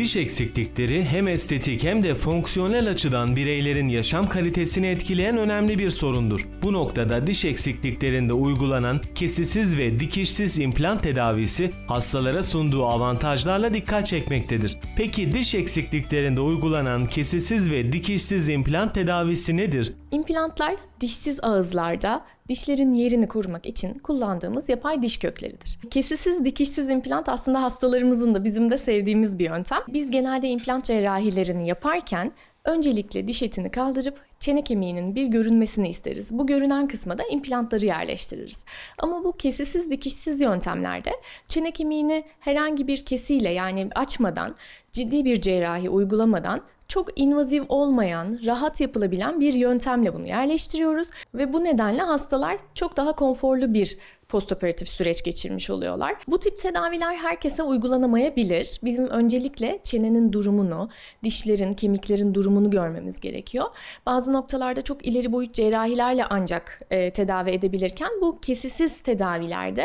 Diş eksiklikleri hem estetik hem de fonksiyonel açıdan bireylerin yaşam kalitesini etkileyen önemli bir sorundur. Bu noktada diş eksikliklerinde uygulanan kesisiz ve dikişsiz implant tedavisi hastalara sunduğu avantajlarla dikkat çekmektedir. Peki diş eksikliklerinde uygulanan kesisiz ve dikişsiz implant tedavisi nedir? İmplantlar dişsiz ağızlarda dişlerin yerini korumak için kullandığımız yapay diş kökleridir. Kesisiz dikişsiz implant aslında hastalarımızın da bizim de sevdiğimiz bir yöntem. Biz genelde implant cerrahilerini yaparken öncelikle diş etini kaldırıp çene kemiğinin bir görünmesini isteriz. Bu görünen kısma da implantları yerleştiririz. Ama bu kesisiz dikişsiz yöntemlerde çene kemiğini herhangi bir kesiyle yani açmadan ciddi bir cerrahi uygulamadan çok invaziv olmayan, rahat yapılabilen bir yöntemle bunu yerleştiriyoruz ve bu nedenle hastalar çok daha konforlu bir postoperatif süreç geçirmiş oluyorlar. Bu tip tedaviler herkese uygulanamayabilir. Bizim öncelikle çenenin durumunu, dişlerin, kemiklerin durumunu görmemiz gerekiyor. Bazı noktalarda çok ileri boyut cerrahilerle ancak e, tedavi edebilirken bu kesisiz tedavilerde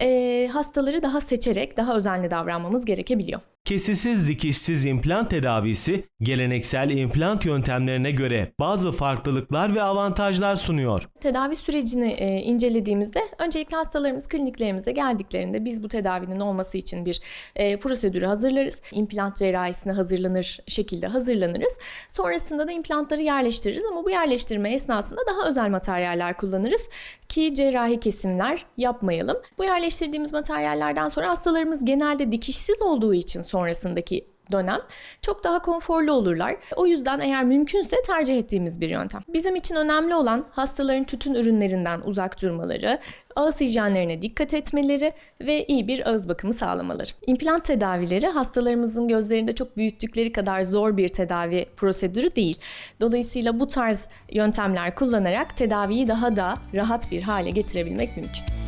e, hastaları daha seçerek, daha özenli davranmamız gerekebiliyor. Kesisiz dikişsiz implant tedavisi geleneksel implant yöntemlerine göre bazı farklılıklar ve avantajlar sunuyor. Tedavi sürecini e, incelediğimizde öncelikle hastalarımız kliniklerimize geldiklerinde biz bu tedavinin olması için bir e, prosedürü hazırlarız. İmplant cerrahisine hazırlanır şekilde hazırlanırız. Sonrasında da implantları yerleştiririz ama bu yerleştirme esnasında daha özel materyaller kullanırız ki cerrahi kesimler yapmayalım. Bu yerleştirdiğimiz materyallerden sonra hastalarımız genelde dikişsiz olduğu için sonrasındaki dönem çok daha konforlu olurlar. O yüzden eğer mümkünse tercih ettiğimiz bir yöntem. Bizim için önemli olan hastaların tütün ürünlerinden uzak durmaları, ağız hijyenlerine dikkat etmeleri ve iyi bir ağız bakımı sağlamaları. İmplant tedavileri hastalarımızın gözlerinde çok büyüttükleri kadar zor bir tedavi prosedürü değil. Dolayısıyla bu tarz yöntemler kullanarak tedaviyi daha da rahat bir hale getirebilmek mümkün.